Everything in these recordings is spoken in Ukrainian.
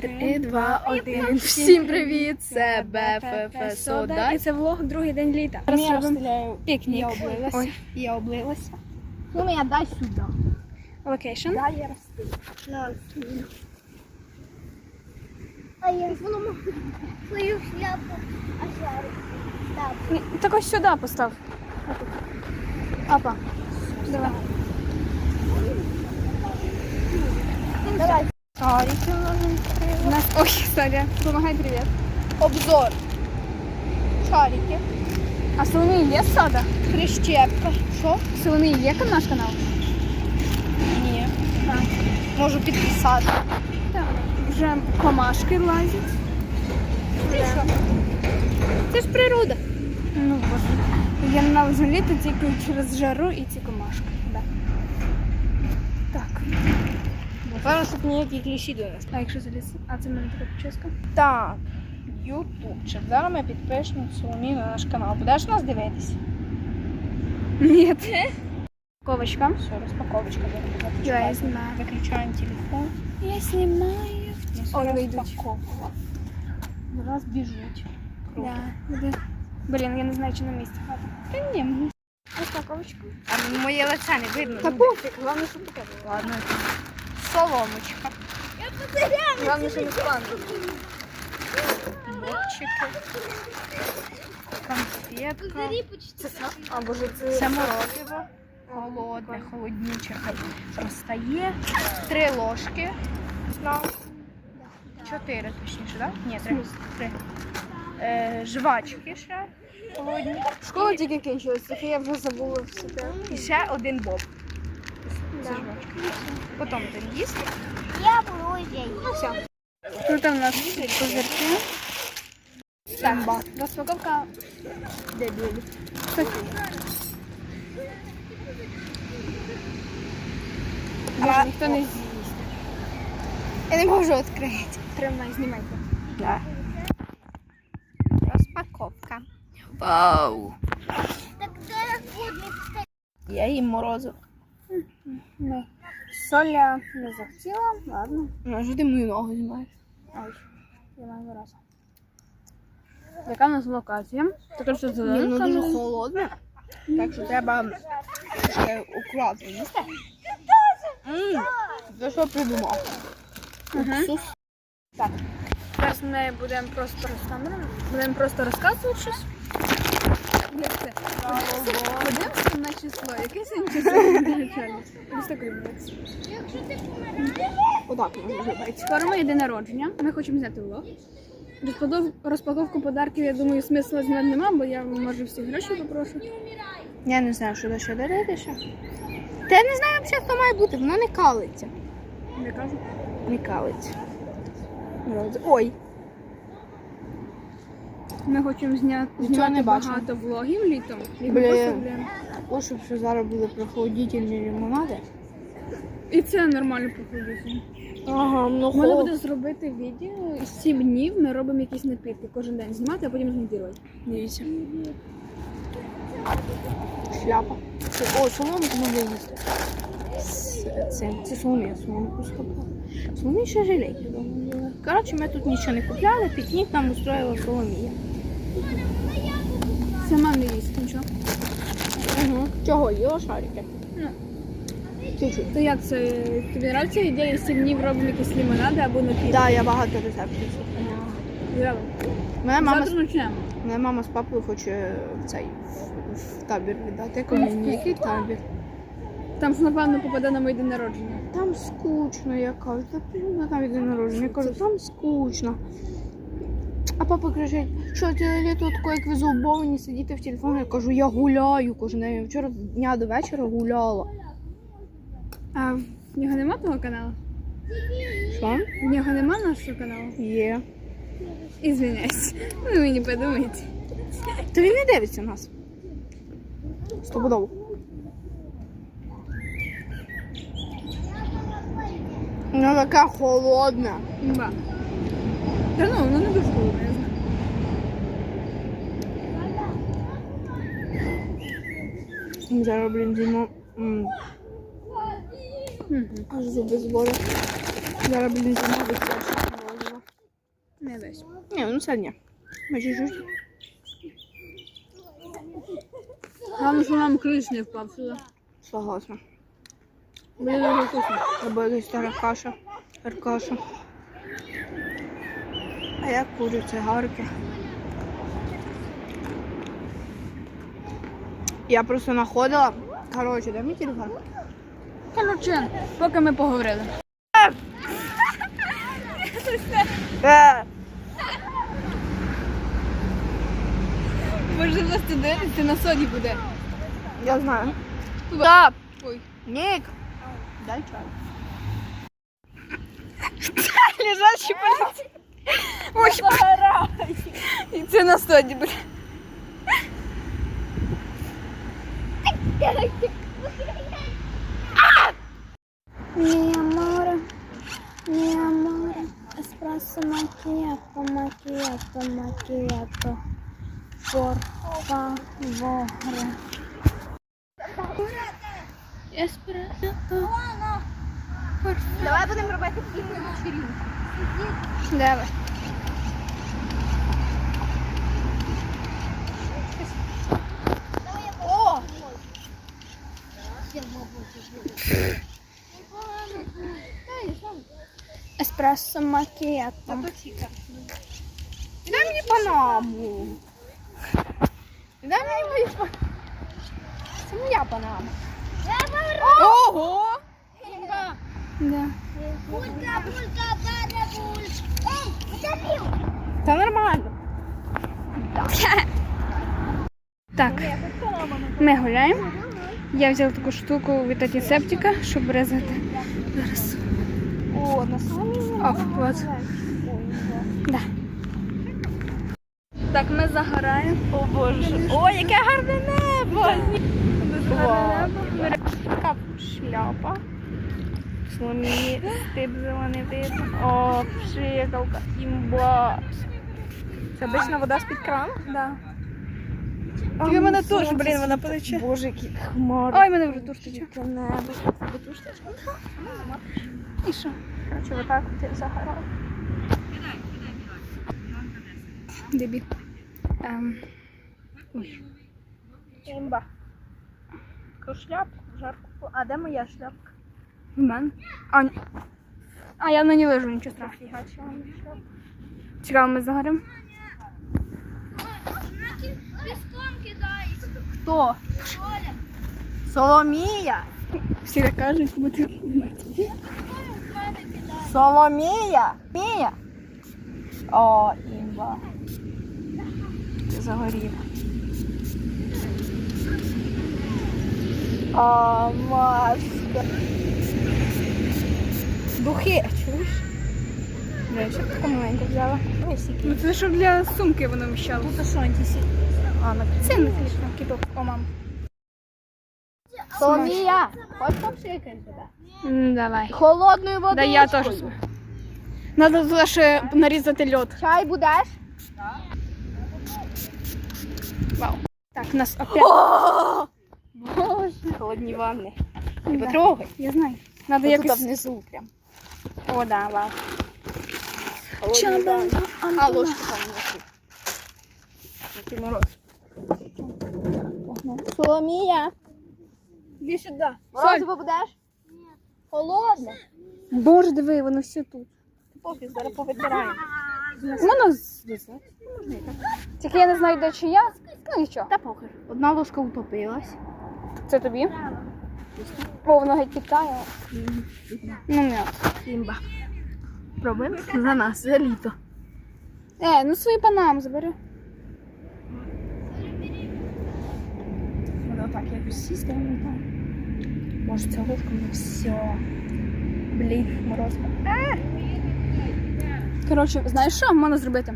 Три, два, один. Всім привіт! Це БФФ Сода. І це влог другий день літа. Я Зараз робимо розстріляю. пікнік. Я облилася. Ой. Я облилася. Ну, мене дай сюди. локейшн. Дай я розстрілю. А я свою шляпу ожарю. Так. Так ось сюди постав. Апа. Давай. Давай. Шарики відкрила. У нас... Ой, Соня, помагай привіт. Обзор. Шарики. А Соломії є сода? Прищепка. Що? Соломії є наш канал? Ні. Можу підписати. Так. Вже комашки лазять. Ти що? Це ж природа. Ну, боже. Я ненавиджу літо тільки через жару і ці комашки. Да. Так. Напевно, щоб ніякі кліщі до нас. А якщо заліз? А це в мене така прическа? Так, ютубчик. Зараз ми підпишемо Соломію на наш канал. Будеш нас дивитися? Ні. Ковочка. Все, розпаковочка. Я знімаю. Виключаємо телефон. Я знімаю. Ой, вийдуть. розпаковувала. Зараз біжуть. Круто. Да. Блін, я не знаю, чи на місці хата. Та ні, ну, Розпаковочка. а моє лице не видно. Та пофіг, головне, щоб показувала. Ладно. Соломочка. Головне, що не спанку. Бобчики. Конфетка. А, боже, це... Це морозиво. Холодне, холоднюче. хай Розтає. Три ложки. Чотири, точніше, так? Ні, три. три. Е, жвачки ще холодні. Школа тільки кінчилась, тільки я вже забула все. І ще один боб. Да. Потім ти їсти. Я буду здесь. Ну все. Тут у нас козирки. Так. Розпаковка Дебілі. Софії. Я- ніхто не з'їсть. Я не можу відкрити. Тримай, знімайте. Да. Розпаковка. Вау. Так зараз буде Я їм морозиво. Не. Соля не захотіла, ладно. А що ти мою ногу знімаєш? Я маю вираз. Яка у нас локація? Така що Ні, воно дуже холодне. Так що треба ще акуратно їсти. Ти що придумав? Уксус. Так. Зараз ми будемо просто розказувати. Будемо просто розказувати щось. Як це? Подивимося на число. Яке сьогодні число? Ось так робиться. Отак воно виглядає. Скоро моє день народження. Ми хочемо зняти влог. Розпаков- Розпаковку подарків, я думаю, смисла зняти нема, бо я може всі гроші попрошу. Я не знаю, що до ще дарити ще. Та я не знаю взагалі, хто має бути, воно не калиться. Не кажу. Не калиться. Ой, Ми хочемо зняти, знімати не багато влогів літом. Ми Блін. ось щоб що зараз були прохолодительні лимонади. І це нормально походити. Ага, ну Можна буде зробити відео і 7 днів ми робимо якісь напітки кожен день знімати, а потім змонтувати. Дивіться. Шляпа. Це, о, соломку можна їсти. З цим. Це соломія, соломку схопила. Соломія ще жилейки. Коротше, ми тут нічого не купляли, пікнік нам устроїла соломія. Сама не їсть нічого. Угу. Чого? Їла шарики? Ну. Чуть-чуть. То як це? Тобі нравиться ідея 7 днів якісь лимонади або напітки? Так, я багато рецептів. Мене мама, Завтра почнемо. мене мама з папою хоче в цей в, в табір віддати. Я кажу, ні, який табір? Там ж, напевно, попаде на моє день народження. Там скучно, я кажу, та блін, навіть день народження. Я кажу, там скучно. А папа кричить, що ціле літо таке, як ви зубовані, сидіти в телефоні. Я кажу, я гуляю кожен день. Я Вчора з дня до вечора гуляла. А в нього нема того каналу? Що? В нього нема нашого каналу? Є. Ізвиняйся. Ви мені подумайте. То він не дивиться нас. Стопудово. Вона така холодна. Ба. Та ну, воно не дуже холодне, я знаю. Зараз, блін, зімо. Аж зуби збори. Зараз, блін, зима витягнути. десь. Ні, ну це ні. Ми чуть-чуть. Главное, що нам ключ не впав сюди. Согласна. Буде дуже вкусно. Або якась стара каша, аркаша. А я курю цигарки. Я просто знаходила. Коротше, дай мій телефон. Коротше, поки ми поговорили. Е, Може вас дивитися на соді буде. я знаю. Стоп! Ой. Ник! Дай чай. Лежачий поліцей. Ой, І це на соді, бля. Mi amore, mi amore, espresso macchiato, macchiato, macchiato, por favore. Еспресо. Давай будемо робити спільну вечерінку. Давай. О! Еспрессо макіато. Дай мені панаму. Дай мені мою панаму. Це моя панама. Ого! Да. Булька, булька, бара, булька. Ей! Та нормально. Так, ми гуляємо. Я взяла таку штуку від антисептика, щоб резати. Зараз. О, на самому. Да. Так, ми загораємо. О боже. О, яке гарне небо. Така шляпа. Слоні, стип зелений видно. О, пшикалка, імба. Це обична вода з-під крану? Да. Ой, в мене теж, блін, вона потече. Боже, які хмари. Ой, мене вже туртиче. Яке небо. І що? Короче, вот так вот я загорала. Дебі. Ем, ой. Імба. Таку шляпку, жарку. А де моя шляпка? В мене. А, ні. а я на ній лежу, нічого страшного. Цікаво, ми загоримо. Піском кидай. Хто? Соломія. Всі так кажуть, бо ти Соломія. Мія. О, імба. Загорів. А, маска. Духи, чуєш? Я ще таку маленьку взяла. Ну це щоб для сумки воно вміщало. Тут що антисі? А, на Це не кидок. О, мам. Соломія, хочеш попшикати тебе? М, Давай. Холодною водою. Да я теж. Надо туди ще нарізати льод. Чай будеш? Вау. Так, у нас опять. Боже. Холодні ванни. Не потрогай. Я знаю. Надо Ось тут якось. внизу прям. О, да, вау. Холодні ванни. А ложку там внизу. Який мороз. Соломія. Іди сюди. Морозиво будеш? Холодне. Боже, диви, воно все тут. Пофіг, зараз повитираємо. Воно звісно. Тільки я не знаю, де чи я. Ну нічого. Та похер. Одна ложка утопилась. Це тобі? О, воно геть підтає. Ну, не. Імба. Пробуємо за нас, за літо. Е, ну свої панам забери. Воно так якось сісти, не знаю. Може, ця ложка не все. Блін, морозиво. Коротше, знаєш що можна зробити?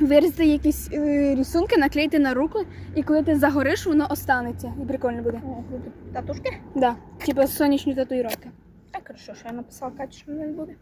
Вирізати якісь е, рисунки, наклеїти на руку, і коли ти загориш, воно останеться. І прикольно буде. О, круто. Татушки? Да. Типу сонячні татуїровки. Так, хорошо, що я написала Каті, що мене не буде.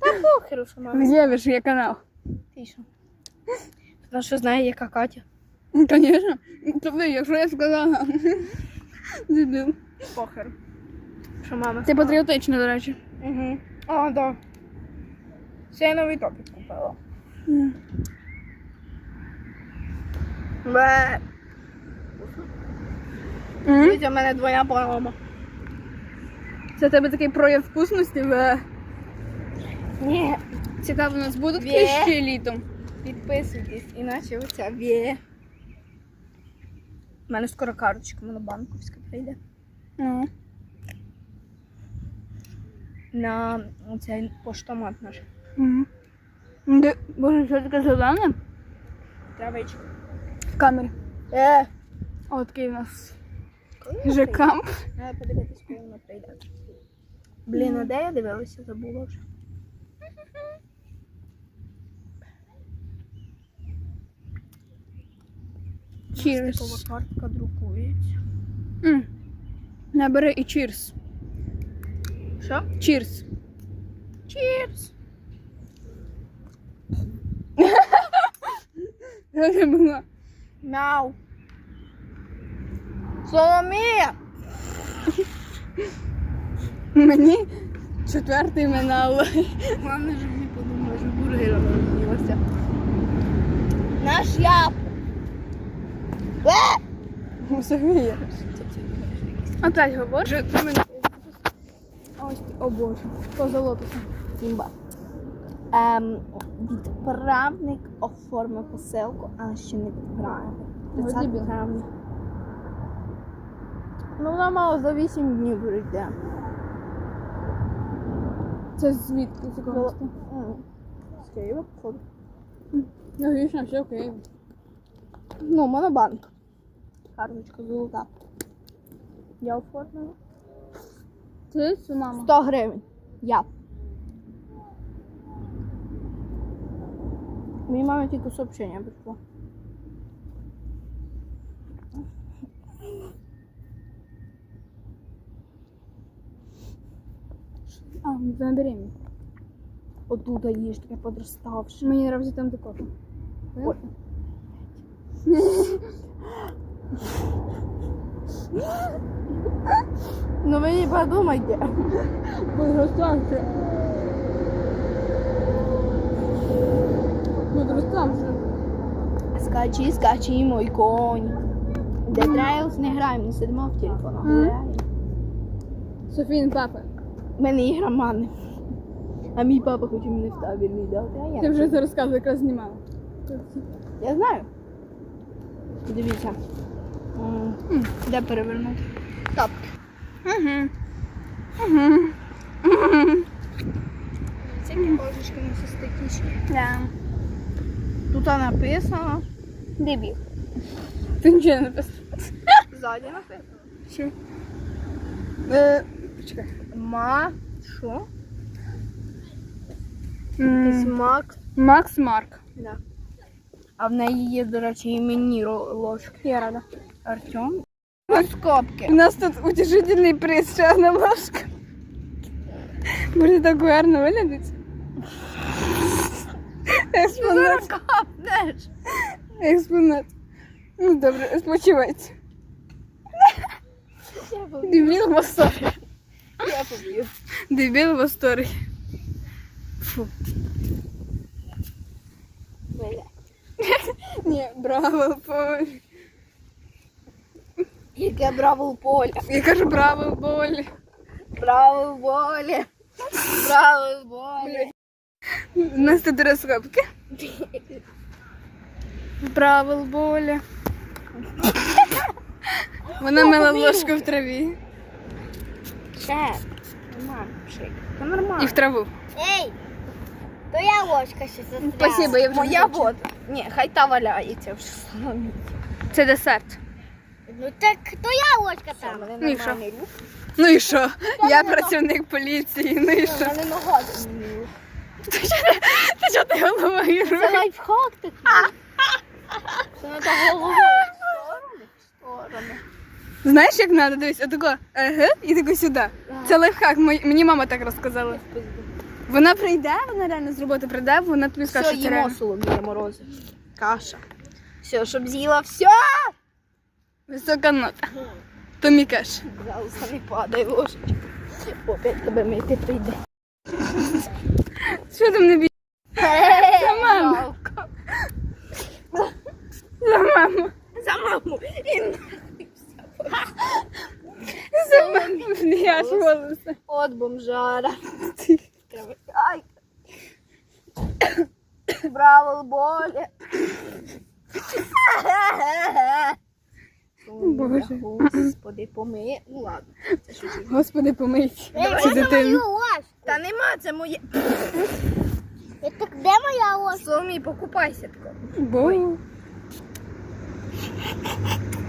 Та похеру, що мама. В'євиш, є канал. Ти що? Вона що знає, яка Катя? Звісно. Тобто, якщо я сказала. Дебіл. Похер. що мама. Ти патріотично, до речі. Угу. А, да. Це я новий топік купила. Бе. Дивіться, в мене двоя порома. Це в тебе такий прояв вкусності. Бе. Ні. Цікаво, у нас будуть Вє. літом. Підписуйтесь, іначе оця вє. У мене скоро карточка монобанковська прийде. Ну. На цей поштомат наш. Де, боже, що таке зелене? Травичка. В камері. Е! О, такий у нас? ЖК. Треба подивитись, коли вона прийде. Блін, а де я дивилася, забула вже. Cheers. Такова картка друкується. М. Набери і cheers. Що? Cheers. Cheers! Що це було? Мяу. Соломія! Мені четвертий минало. Главное, щоб не подумала, що бургером роз'їлася. На шляпу. Софія. Опять говориш? Ось, о боже, позолотися. Сімба. Ем, відправник оформив посилку, а ще не відправив. Ну, 30 травня. Ну, вона мало за 8 днів прийде. Це звідки з Києва, походу. Логічно, все окей. Ну, монобанк. Карточка золота. Я оформила. Це це мама. 100 гривень. Я. Моїй мамі тільки сообщення прийшло. А, вона беременна. Отут їж таке подроставши. Мені нравиться там декота. Ой. Ну ви не подумайте. Подроставши. Подроставши. Скачи, скачи, мой конь. Де Trails не граємо, не сидимо в телефонах. Граємо. Софін папа. У мене ігра мани. А мій папа хоче мене в табір віддати. А я, Ти вже це розказував, якраз знімала. я знаю. Дивіться. М, Де перевернути? Так. Угу. Угу. Кожечки не статічні. Да. Тут написано. Дебіл. Ти нічого не написав. Ззаді написано. Що? Е, почекай. Ма. Що? М, Якийсь Макс. Макс Марк. Да. А в неї є, до речі, іменні ро- ложки. Я рада. Артем. Ось У копки. нас тут утішительний приз, ще одна ложка. Може так гарно виглядить? Експонат. Капнеш. Експонат. Ну добре, спочивайте. Я поб'ю. Дебіл в восторгі. Я поб'ю. Дебіл в восторгі. Фу. Бля. Ні, браво, Поль. Яке браво в полі. Я кажу браво, Поль. Браво в полі. Браво в полі. У нас тут розкопки. Правил болі. Вона мила ложку в траві. Ще. Нормально. Це нормально. І в траву. Ей, то я ложка ще застряла. Спасибо, я вже Моя не хочу. вот. Ні, хай та валяється в соломі. Це десерт. Ну так то я ложка там. Ну і що? Ну і що? Я працівник поліції. Ну і що? мене нога. Ти що ти головою Це робиш? лайфхак такий. Це сторони. В сторони. Знаєш, як треба? Дивись, отако, ага, і тако сюди. Це лайфхак, мені мама так розказала. Вона прийде, вона реально з роботи прийде, вона тобі скаже, Все, що це їмо реально. соломія морози. Каша. Все, щоб з'їла все. Висока нота. То мій кеш. Залса не падає ложечка. Опять тебе мити прийде. Що там не бій? За маму. За маму. За маму. За маму. Я ж волосы. От бомжара. Ай. Браво, болі. Боже. Господи, помиє. Ну ладно. Це що ж. Господи, помийте. Цю дитину. Та нема, це моє. Так де моя ось? Соломій, покупайся тако. Бо.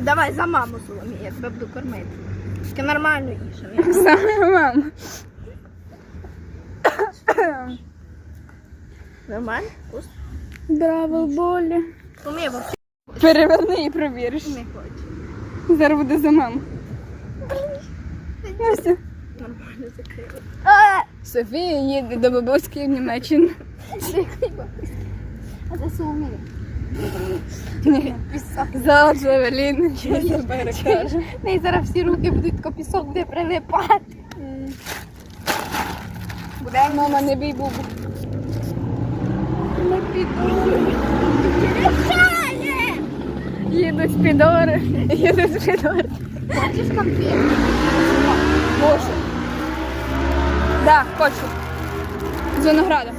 Давай за маму, Соломій, я тебе буду кормити. Тільки нормально їж. а не- Саме мама. Нормально? Вкусно? Браво, болі. Переверни і провіриш. не хочу. Зараз буде за маму. Нормально закрили. Софія їде до бабуськи в Німеччину. А це Соломія. Ні. За Джавелін. Я тебе кажу. В зараз всі руки будуть пісок буде прилипати. Буде мама, не бій бубу. Не піду. Їдуть підори. Їдуть підори. Хочеш конфет? Боже. Да, хочу. З виноградом.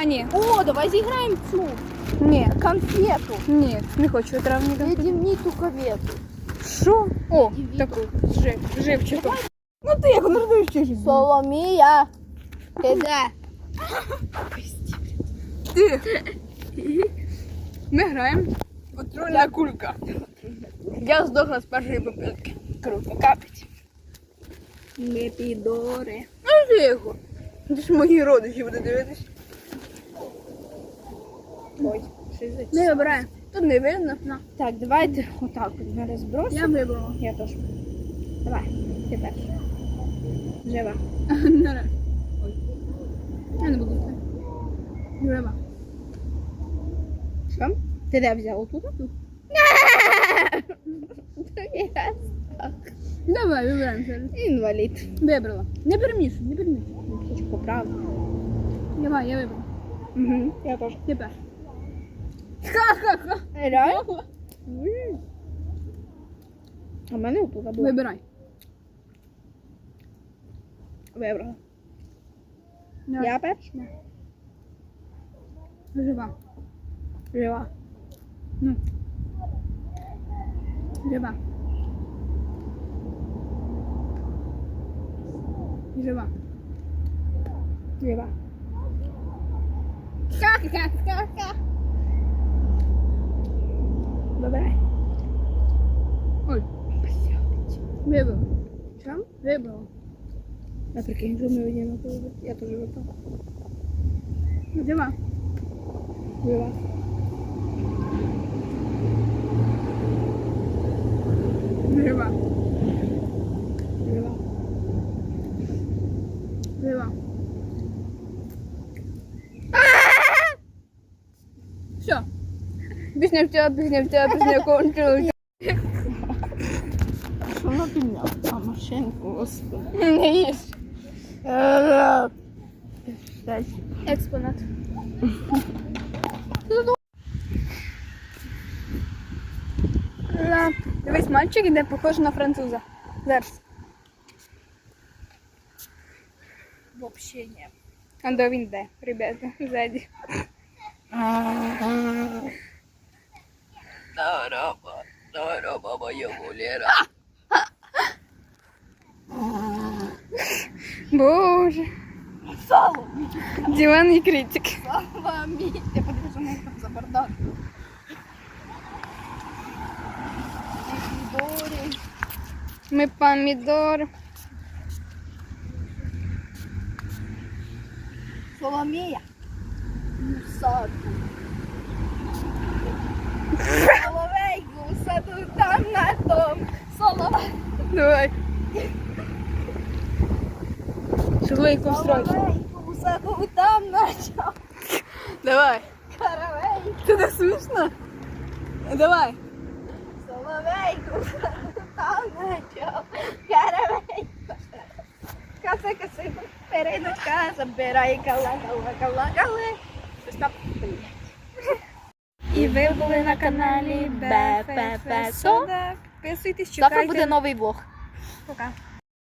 А ні. О, давай зіграємо цю Ні. конфету. Ні, не хочу травника. Відімні ту ковету. Що? О, таку. Жив, живчиком. Ну ти як ще жив. Соломія. Ти де? Ти. Ми граємо. Отруйна кулька. Я здохла з першої попитки. Круто, капець. Не підори. Ну тихо. Це ж мої родичі буде дивитись. Ой, Не вибирай. Тут не видно. На. Так, давайте отак от не розбросимо. Я вибрала. Я теж. Давай, ти перша. Жива. Я не буду це. Жива. Що? Ти де взяв? Тут. Давай, вибираємо зараз. Інвалід. Вибрала. Не перемішуй, не перемішуй. Хочу поправити. Давай, я вибрала. Угу. Я теж. Тепер. Ха-ха-ха. Реально? А в мене отут було. Вибирай. Вибрала. Давай. Я перша? Жива. Жива. Ну. Жива. Жива. Жива. Ха-ха-ха-ха. Вибирай. Ой, вибрала. Що? Вибрала. А прикинь, що ми одинакові. Я теж вибрала. Жива. Жива. Жива. Жива. Жива. Все. Пісня втя, пісня втя, пісня кончилась. Що вона підняла? А машинку, господи. Не їж. Щастя. Експонат. Да. Дивись, мальчик іде похож на француза. Зараз. Вообще ні. А до він де, ребята, ззаді. Здорово. Здорово, моя гулера. Боже. Сало. Диван і критик. Сало, мій. Я подивлюся, що там за бардак. Помідори. Ми помідор. Соломія. В. Соловейку в саду там на том. Соловейку. Давай. Шашлейку строй. Соловейку там на чому. Давай. Каравейку. Це так смішно. Давай. Соловейку там чому. Каравейку. це косику. Перейдочка, забирай кала, кала, кала, кали. Остап. І ви були на каналі БФФ Сода. Підписуйтесь, Завтра чекайте. буде новий влог. Пока.